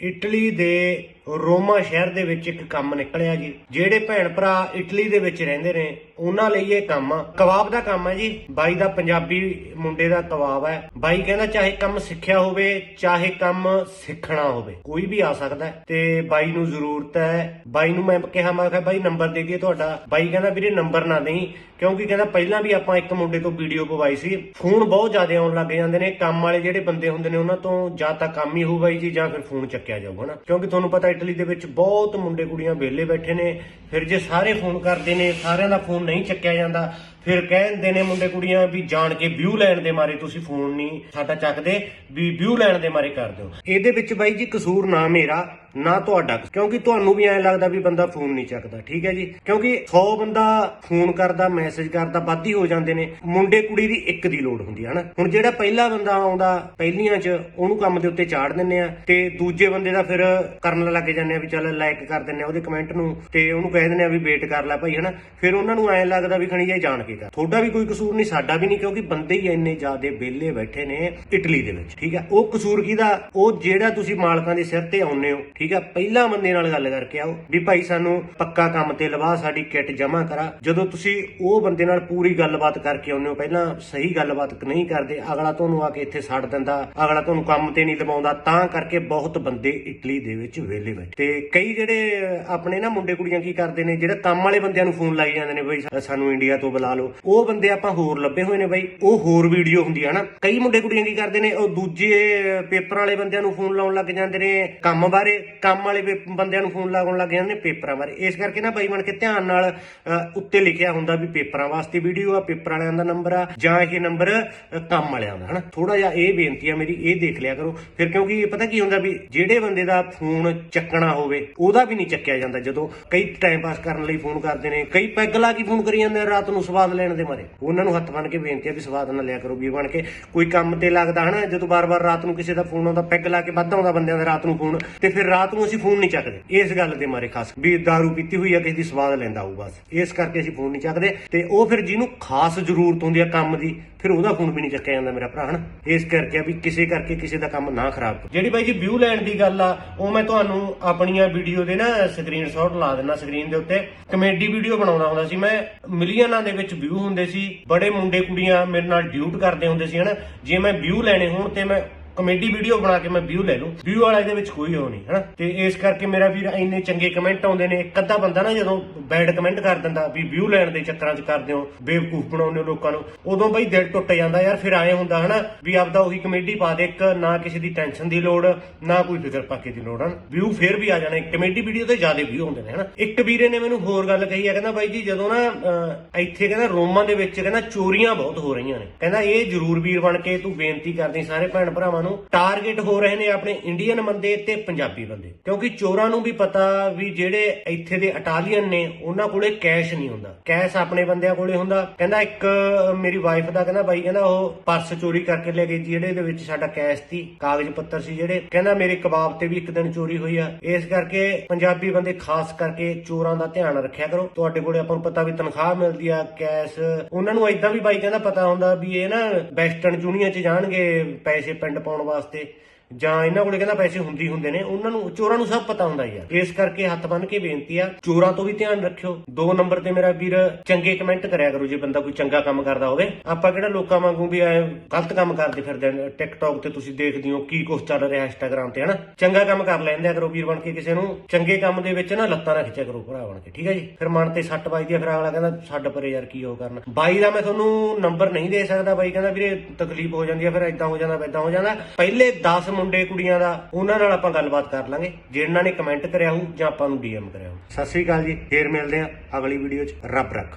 Italy ਦੇ ਰੋਮਾ ਸ਼ਹਿਰ ਦੇ ਵਿੱਚ ਇੱਕ ਕੰਮ ਨਿਕਲਿਆ ਜੀ। ਜਿਹੜੇ ਭੈਣ ਭਰਾ ਇਟਲੀ ਦੇ ਵਿੱਚ ਰਹਿੰਦੇ ਨੇ, ਉਹਨਾਂ ਲਈ ਇਹ ਕੰਮ ਆ। ਕਬਾਬ ਦਾ ਕੰਮ ਹੈ ਜੀ। ਬਾਈ ਦਾ ਪੰਜਾਬੀ ਮੁੰਡੇ ਦਾ ਕਬਾਬ ਹੈ ਬਾਈ ਕਹਿੰਦਾ ਚਾਹੇ ਕੰਮ ਸਿੱਖਿਆ ਹੋਵੇ, ਚਾਹੇ ਕੰਮ ਸਿੱਖਣਾ ਹੋਵੇ, ਕੋਈ ਵੀ ਆ ਸਕਦਾ। ਤੇ ਬਾਈ ਨੂੰ ਜ਼ਰੂਰਤ ਹੈ। ਬਾਈ ਨੂੰ ਮੈਂ ਕਿਹਾ ਮੈਂ ਕਿਹਾ, ਬਾਈ, ਨੰਬਰ ਦੇ ਦਈਏ ਤੁਹਾਡਾ। ਬਾਈ ਕਹਿੰਦਾ, ਵੀਰੇ, ਨੰਬਰ ਨਾ ਦੇਈ। ਕਿਉਂਕਿ ਕਹਿੰਦਾ, ਪਹਿਲਾਂ ਵੀ ਆਪਾਂ ਇੱਕ ਮੁੰਡੇ ਤੋਂ ਵੀਡੀਓ ਪਵਾਈ ਸੀ। ਫੋਨ ਬਹੁਤ ਜ਼ਿਆਦਾ ਆਉਣ ਲੱਗ ਜਾਂਦੇ ਨੇ। ਕੰਮ ਵਾਲੇ ਜਿਹੜੇ ਬੰਦੇ ਹੁੰਦੇ ਨੇ, ਉਹਨਾਂ ਤੋਂ ਜਾਂ ਤਾਂ ਕੰਮ ਹੀ ਹੋਊਗਾ ਜੀ, ਜਾਂ ਫਿਰ ਫੋਨ ਚੱਕਿਆ ਜਾਊਗਾ ਨਾ। ਕਿਉਂਕਿ ਤੁਹਾਨੂੰ ਪਤਾ ਇਟਲੀ ਦੇ ਵਿੱਚ ਬਹੁਤ ਮੁੰਡੇ ਕੁੜੀਆਂ ਵਿਹਲੇ ਬੈਠੇ ਨੇ। ਫਿਰ ਜੇ ਸਾਰੇ ਫੋਨ ਕਰਦੇ ਨੇ, ਸਾਰਿਆਂ ਦਾ ਫੋਨ ਨਹੀਂ ਚੱਕਿਆ ਜਾਂਦਾ, ਫਿਰ ਕਹਿੰਦੇ ਨੇ ਮੁੰਡੇ ਕੁੜੀਆਂ ਵੀ ਜਾਣ ਕੇ ਵਿਊ ਲੈਣ ਦੇ ਮਾਰੇ ਤੁਸੀਂ ਫੋਨ ਨਹੀਂ ਸਾਡਾ ਚੱਕਦੇ, ਵੀ ਵਿਊ ਲੈਣ ਦੇ ਮਾਰੇ ਕਰ ਦਿਓ। ਇਹਦੇ ਵਿੱਚ ਬਾਈ ਜੀ ਕਸੂਰ ਨਾ ਮੇਰਾ ਨਾ ਤੁਹਾਡਾ, ਕਿਉਂਕਿ ਤੁਹਾਨੂੰ ਵੀ ਐਂ ਲੱਗਦਾ ਵੀ ਬੰਦਾ ਫੋਨ ਨਹੀਂ ਚੱਕਦਾ, ਠੀਕ ਹੈ ਜੀ? ਕਿਉਂਕਿ 100 ਬੰਦਾ ਫੋਨ ਕਰਦਾ, ਮੈਸੇਜ ਕਰਦਾ, ਵੱਧ ਹੀ ਹੋ ਜਾਂਦੇ ਨੇ। ਮੁੰਡੇ, ਕੁੜੀ ਦੀ ਇੱਕ ਦੀ ਲੋੜ ਹੁੰਦੀ ਹੈ, ਹਨਾ? ਹੁਣ ਜਿਹੜਾ ਪਹਿਲਾ ਬੰਦਾ ਆਉਂਦਾ, ਪਹਿਲੀਆਂ 'ਚ, ਉਹਨੂੰ ਕੰਮ ਦੇ ਉੱਤੇ ਚਾੜ ਦਿੰਨੇ ਆ, ਤੇ ਦੂਜੇ ਬੰਦੇ ਦਾ ਫਿਰ ਕਰਨ ਲੱਗ ਜਾਂਦੇ ਆ ਵੀ ਚੱਲ ਲਾਈਕ ਕਰ ਦਿੰਨੇ ਆ ਉਹਦੇ ਕਮੈਂਟ ਨੂੰ, ਤੇ ਉਹਨੂੰ ਕਹਿ ਦਿੰਦੇ ਆ ਵੀ ਵੇਟ ਕਰ ਲੈ ਭਾਈ, ਹਨਾ? ਫਿਰ ਉਹਨਾਂ ਨੂੰ ਐਂ ਲੱਗਦਾ ਵੀ ਖਣੀ ਇਹ ਜਾਣ ਕੇ ਕਰ। ਤੁਹਾਡਾ ਵੀ ਕੋਈ ਕਸੂਰ ਨਹੀਂ, ਸਾਡਾ ਵੀ ਨਹੀਂ, ਕਿਉਂਕਿ ਬੰਦੇ ਹੀ ਇੰਨੇ ਜ਼ਿਆਦੇ ਵਿਹਲੇ ਬੈਠੇ ਨੇ ਇਟਲੀ ਦੇ ਵਿੱਚ, ਠੀਕ ਹੈ? ਉਹ ਕਸੂਰ ਕਿਹਦਾ? ਉਹ ਜਿਹੜਾ ਤੁਸੀਂ ਮਾਲਕਾਂ ਦੇ ਸਿਰ ਤੇ ਆਉਨੇ ਹੋ ਠੀਕ ਆ? ਪਹਿਲਾਂ ਬੰਦੇ ਨਾਲ ਗੱਲ ਕਰਕੇ ਆਓ ਵੀ ਭਾਈ ਸਾਨੂੰ ਪੱਕਾ ਕੰਮ ਤੇ ਲਵਾ, ਸਾਡੀ ਕਿੱਟ ਜਮ੍ਹਾਂ ਕਰਾ। ਜਦੋਂ ਤੁਸੀਂ ਉਹ ਬੰਦੇ ਨਾਲ ਪੂਰੀ ਗੱਲਬਾਤ ਕਰਕੇ ਆਉਂਦੇ ਹੋ, ਪਹਿਲਾਂ ਸਹੀ ਗੱਲਬਾਤ ਨਹੀਂ ਕਰਦੇ, ਅਗਲਾ ਤੁਹਾਨੂੰ ਆ ਕੇ ਇੱਥੇ ਛੱਡ ਦਿੰਦਾ, ਅਗਲਾ ਤੁਹਾਨੂੰ ਕੰਮ ਤੇ ਨਹੀਂ ਲਵਾਉਂਦਾ, ਤਾਂ ਕਰਕੇ ਬਹੁਤ ਬੰਦੇ ਇਟਲੀ ਦੇ ਵਿੱਚ ਵਿਹਲੇ ਬੈਠੇ। ਤੇ ਕਈ ਜਿਹੜੇ ਆਪਣੇ ਨਾ ਮੁੰਡੇ ਕੁੜੀਆਂ ਕੀ ਕਰਦੇ ਨੇ, ਜਿਹੜੇ ਕੰਮ ਵਾਲੇ ਬੰਦਿਆਂ ਨੂੰ ਫੋਨ ਲਾਈ ਜਾਂਦੇ ਨੇ, ਬਈ ਸਾਨੂੰ ਇੰਡੀਆ ਤੋਂ ਬੁਲਾ ਲਓ। ਉਹ ਬੰਦੇ ਆਪਾਂ ਹੋਰ ਲੱਭੇ ਹੋਏ ਨੇ ਬਈ, ਉਹ ਹੋਰ ਵੀਡੀਓ ਹੁੰਦੀ ਹੈ ਨਾ ਕਈ ਮੁੰਡੇ ਕੁੜੀਆਂ ਕੀ ਕਰਦੇ ਨੇ, ਉਹ ਦੂਜੇ ਪੇਪਰ ਵਾਲੇ ਬੰਦਿਆਂ ਨੂੰ ਫੋਨ ਲਾਉਣ ਲੱਗ ਜਾਂਦੇ ਨੇ ਕੰਮ ਬਾਰੇ। ਕੰਮ ਵਾਲੇ ਬੰਦਿਆਂ ਨੂੰ ਫੋਨ ਲਾਉਣ ਲੱਗ ਜਾਂਦੇ ਨੇ ਪੇਪਰਾਂ ਬਾਰੇ। ਇਸ ਕਰਕੇ ਨਾ ਬਾਈ ਬਣ ਕੇ ਧਿਆਨ ਨਾਲ ਉੱਤੇ ਲਿਖਿਆ ਹੁੰਦਾ ਵੀ ਪੇਪਰਾਂ ਵਾਸਤੇ ਵੀਡੀਓ ਆ, ਪੇਪਰ ਵਾਲਿਆਂ ਦਾ ਨੰਬਰ ਆ, ਜਾਂ ਇਹ ਨੰਬਰ ਕੰਮ ਵਾਲਿਆਂ ਦਾ, ਹਨਾ? ਥੋੜਾ ਜਿਹਾ ਇਹ ਬੇਨਤੀ ਆ ਮੇਰੀ, ਇਹ ਦੇਖ ਲਿਆ ਕਰੋ। ਫਿਰ ਕਿਉਂਕਿ ਪਤਾ ਕੀ ਹੁੰਦਾ ਵੀ ਜਿਹੜੇ ਬੰਦੇ ਦਾ ਫੋਨ ਚੱਕਣਾ ਹੋਵੇ, ਉਹਦਾ ਵੀ ਨਹੀਂ ਚੱਕਿਆ ਜਾਂਦਾ। ਜਦੋਂ ਕਈ ਟਾਈਮ ਪਾਸ ਕਰਨ ਲਈ ਫੋਨ ਕਰਦੇ ਨੇ, ਕਈ ਪੈਗ ਲਾ ਕੇ ਫੋਨ ਕਰੀ ਜਾਂਦੇ ਆ ਰਾਤ ਨੂੰ ਸਵਾਦ ਲੈਣ ਦੇ ਮਾਰੇ। ਉਹਨਾਂ ਨੂੰ ਹੱਥ ਬਣ ਕੇ ਬੇਨਤੀ ਆ ਵੀ ਸਵਾਦ ਨਾ ਲਿਆ ਕਰੋ। ਵੀ ਬਣ ਕੇ ਕੋਈ ਕੰਮ ਤੇ ਲੱਗਦਾ, ਹਨਾ? ਜਦੋਂ ਬਾਰ-ਬਾਰ ਰਾਤ ਨੂੰ ਕਿਸੇ ਦਾ ਫੋਨ ਆਉਂਦਾ, ਪੈਗ ਲਾ ਕੇ ਵੱਧ ਆਉਂਦਾ ਬੰਦਿਆਂ ਦਾ ਰਾਤ ਨੂੰ ਫੋਨ, ਤੇ ਫਿਰ ਰਾਤ ਨੂੰ ਅਸੀਂ ਫੋਨ ਨਹੀਂ ਚੱਕਦੇ। ਇਸ ਗੱਲ ਦੇ ਮਾਰੇ ਖਾਸ ਵੀ दारू ਪੀਤੀ ਹੋਈ ਆ, ਕਿਸੇ ਦੀ ਸਵਾਦ ਲੈਂਦਾ ਹੋਊ ਬਸ। ਇਸ ਕਰਕੇ ਅਸੀਂ ਫੋਨ ਨਹੀਂ ਚੱਕਦੇ ਤੇ ਉਹ ਫਿਰ ਜਿਹਨੂੰ ਖਾਸ ਜ਼ਰੂਰਤ ਹੁੰਦੀ ਆ ਕੰਮ ਦੀ, ਫਿਰ ਉਹਦਾ ਫੋਨ ਵੀ ਨਹੀਂ ਚੱਕਿਆ ਜਾਂਦਾ ਮੇਰਾ ਭਰਾ, ਹਨਾ? ਇਸ ਕਰਕੇ ਵੀ ਕਿਸੇ ਕਰਕੇ ਕਿਸੇ ਦਾ ਕੰਮ ਨਾ ਖਰਾਬ ਕਰੋ। ਜਿਹੜੀ ਬਾਈ ਜੀ ਵਿਊ ਲੈਣ ਦੀ ਗੱਲ ਆ, ਉਹ ਮੈਂ ਤੁਹਾਨੂੰ ਆਪਣੀਆਂ ਵੀਡੀਓ ਦੇ ਨਾ ਸਕਰੀਨਸ਼ਾਟ ਲਾ ਦਿੰਦਾ ਸਕਰੀਨ ਦੇ ਉੱਤੇ। ਕਮੇਡੀ ਵੀਡੀਓ ਬਣਾਉਂਦਾ ਹੁੰਦਾ ਸੀ। ਮੈਂ ਮਿਲੀਅਨਾਂ ਦੇ ਵਿੱਚ ਵਿਊ ਹੁੰਦੇ ਸੀ। ਬੜੇ ਮੁੰਡੇ ਕੁੜੀਆਂ ਮੇਰੇ ਨਾਲ ਡਿਊਟ ਕਰਦੇ ਹੁੰਦੇ ਸੀ, ਹਨਾ? ਜੇ ਮੈਂ ਵਿਊ ਲੈਣੇ ਹੋਣ ਤੇ ਮੈਂ ਕਮੇਡੀ ਵੀਡੀਓ ਬਣਾ ਕੇ ਮੈਂ ਵਿਊ ਲੈ ਲੂੰ। ਵਿਊ ਵਾਲਾ ਇਹਦੇ ਵਿੱਚ ਕੋਈ ਹੋ ਨਹੀਂ ਹਨਾ? ਤੇ ਇਸ ਕਰਕੇ ਮੇਰਾ ਵੀਰ ਇੰਨੇ ਚੰਗੇ ਕਮੈਂਟ ਆਉਂਦੇ ਨੇ। ਇੱਕ ਅੱਧਾ ਬੰਦਾ ਨਾ ਜਦੋਂ ਬੈਡ ਕਮੈਂਟ ਕਰ ਦਿੰਦਾ ਵੀ ਵਿਊ ਲੈਣ ਦੇ ਚੱਕਰਾਂ 'ਚ ਕਰਦੇ ਹੋ ਬੇਵਕੂਫ ਬਣਾਉਂਦੇ ਹੋ ਲੋਕਾਂ ਨੂੰ ਉਦੋਂ ਬਈ ਦਿਲ ਟੁੱਟ ਜਾਂਦਾ ਯਾਰ ਫਿਰ ਆਏ ਹੁੰਦਾ ਹਨਾ? ਵੀ ਆਪਦਾ ਉਹੀ ਕਮੇਡੀ ਪਾ ਦੇ ਇੱਕ ਨਾ ਕਿਸੇ ਦੀ ਟੈਨਸ਼ਨ ਦੀ ਲੋੜ ਨਾ ਕੋਈ ਫਿਕਰ ਪਾਕੇ ਦੀ ਲੋੜ ਹਨ? ਵਿਊ ਫੇਰ ਵੀ ਆ ਜਾਣੇ। ਕਮੇਡੀ ਵੀਡੀਓ ਤੇ ਜ਼ਿਆਦਾ ਵਿਊ ਹੁੰਦੇ ਨੇ ਹਨਾ? ਇੱਕ ਵੀਰੇ ਨੇ ਮੈਨੂੰ ਹੋਰ ਗੱਲ ਕਹੀ ਹੈ ਕਹਿੰਦਾ ਬਾਈ ਜੀ ਜਦੋਂ ਨਾ ਅਹ, ਇੱਥੇ ਕਹਿੰਦਾ ਰੋਮਾਂ ਦੇ ਵਿੱਚ ਕਹਿੰਦਾ ਚੋਰੀਆਂ ਬਹੁਤ ਹੋ ਰਹੀਆਂ ਨੇ। ਕਹਿੰਦਾ ਇਹ ਜ਼ਰੂਰ ਵੀਰ ਬਣ ਕੇ ਤੂੰ ਬੇਨਤੀ ਕਰਦੀ ਸਾਰੇ ਭੈਣ ਭਰਾਵਾਂ ਨੂੰ ਟਾਰਗੇਟ ਹੋ ਰਹੇ ਨੇ ਆਪਣੇ ਇੰਡੀਅਨ ਬੰਦੇ ਤੇ ਪੰਜਾਬੀ ਬੰਦੇ। ਕਿਉਂਕਿ ਚੋਰਾਂ ਨੂੰ ਵੀ ਪਤਾ ਵੀ ਜਿਹੜੇ ਇੱਥੇ ਦੇ ਇਟਾਲੀਅਨ ਨੇ, ਉਹਨਾਂ ਕੋਲੇ ਕੈਸ਼ ਨਹੀਂ ਹੁੰਦਾ। ਕੈਸ਼ ਆਪਣੇ ਬੰਦਿਆਂ ਕੋਲੇ ਹੁੰਦਾ। ਕਹਿੰਦਾ ਇੱਕ ਮੇਰੀ ਵਾਈਫ ਦਾ ਕਹਿੰਦਾ ਬਾਈ, ਕਹਿੰਦਾ ਉਹ ਪਰਸ ਚੋਰੀ ਕਰਕੇ ਲੈ ਗਈ ਜਿਹੜੇ ਦੇ ਵਿੱਚ ਸਾਡਾ ਕੈਸ਼ ਸੀ, ਕਾਗਜ਼ ਪੱਤਰ ਸੀ ਜਿਹੜੇ। ਕਹਿੰਦਾ ਮੇਰੇ ਕਬਾਬ ਤੇ ਵੀ ਇੱਕ ਦਿਨ ਚੋਰੀ ਹੋਈ ਆ। ਇਸ ਕਰਕੇ ਪੰਜਾਬੀ ਬੰਦੇ ਖਾਸ ਕਰਕੇ ਚੋਰਾਂ ਦਾ ਧਿਆਨ ਰੱਖਿਆ ਕਰੋ। ਤੁਹਾਡੇ ਕੋਲੇ ਆਪਾਂ ਨੂੰ ਪਤਾ ਵੀ ਤਨਖਾਹ ਮਿਲਦੀ ਆ ਕੈਸ਼ ਉਹਨਾਂ ਨੂੰ ਐਦਾਂ ਵੀ ਬਾਈ ਕਹਿੰਦਾ ਪਤਾ ਹੁੰਦਾ ਵੀ ਇਹ ਨਾ ਵੈਸਟਰਨ ਯੂਨੀਅਨ ਚ ਜਾਣਗੇ, ਪੈਸੇ ਪਿੰਡ ਪਾਉਣ ਵਾਸਤੇ ਜਾਂ ਇਹਨਾਂ ਕੋਲੇ ਕਹਿੰਦਾ ਪੈਸੇ ਹੁੰਦੀ ਹੁੰਦੇ ਨੇ, ਉਹਨਾਂ ਨੂੰ, ਚੋਰਾਂ ਨੂੰ ਸਭ ਪਤਾ ਹੁੰਦਾ ਹੀ ਇਸ ਕਰਕੇ ਹੱਥ ਬੰਨ ਕੇ ਬੇਨਤੀ ਆ, ਚੋਰਾਂ ਤੋਂ ਵੀ ਧਿਆਨ ਰੱਖਿਓ। ਦੋ ਨੰਬਰ ਤੇ ਮੇਰਾ ਵੀਰ, ਚੰਗੇ ਕਮੈਂਟ ਕਰਿਆ ਕਰੋ ਜੇ ਬੰਦਾ ਕੋਈ ਚੰਗਾ ਕੰਮ ਕਰਦਾ ਹੋਵੇ। ਆਪਾਂ ਕਿਹੜਾ ਲੋਕਾਂ ਵਾਂਗੂ ਵੀ ਐ ਗਲਤ ਕੰਮ ਕਰਦੇ ਫਿਰਦੇ ਨੇ ਟਿਕਟੌਕ ਤੇ ਤੁਸੀਂ ਦੇਖਦੇ ਹੋ ਕੀ ਕੁਝ ਚੱਲ ਰਿਹਾ ਇੰਸਟਾਗ੍ਰam ਤੇ, ਹਨਾ? ਚੰਗਾ ਕੰਮ ਕਰ ਲੈਂਦੇ ਆ ਕਰੋ ਵੀਰ ਬਣ ਕੇ ਕਿਸੇ ਨੂੰ। ਚੰਗੇ ਕੰਮ ਦੇ ਵਿੱਚ ਨਾ ਲੱਤਾਂ ਨਾ ਖਿੱਚਿਆ ਕਰੋ ਭਰਾ ਬਣ ਕੇ, ਠੀਕ ਹੈ ਜੀ? ਫਿਰ ਮਨ ਤੇ ਸੱਟ ਵੱਜਦੀ ਆ, ਫਿਰ ਅਗਲਾ ਕਹਿੰਦਾ, ਛੱਡ ਪਰੇ ਯਾਰ, ਕੀ ਉਹ ਕਰਨਾ। ਬਾਈ ਦਾ ਮੈਂ ਤੁਹਾਨੂੰ ਨੰਬਰ ਨਹੀਂ ਦੇ ਸਕਦਾ ਬਾਈ, ਕਹਿੰਦਾ ਵੀਰੇ ਤਕਲੀਫ ਹੋ ਜਾਂਦੀ ਆ, ਫਿਰ ਇਦਾਂ ਹੋ ਜਾਂਦਾ ਇਦਾਂ ਹੋ ਜਾਂਦਾ। ਪਹਿਲੇ 10 ਮੁੰਡੇ ਕੁੜੀਆਂ ਦਾ, ਉਹਨਾਂ ਨਾਲ ਆਪਾਂ ਗੱਲਬਾਤ ਕਰ ਲਾਂਗੇ। ਜਿਨ੍ਹਾਂ ਨੇ ਕਮੈਂਟ ਕਰਿਆ ਹੋਊ ਜਾਂ ਆਪਾਂ ਨੂੰ ਡੀਐਮ ਕਰਿਆ ਹੋਊ। ਸਤਿ ਸ੍ਰੀ ਅਕਾਲ ਜੀ, ਫੇਰ ਮਿਲਦੇ ਆ ਅਗਲੀ ਵੀਡੀਓ 'ਚ। ਰੱਬ ਰੱਖ।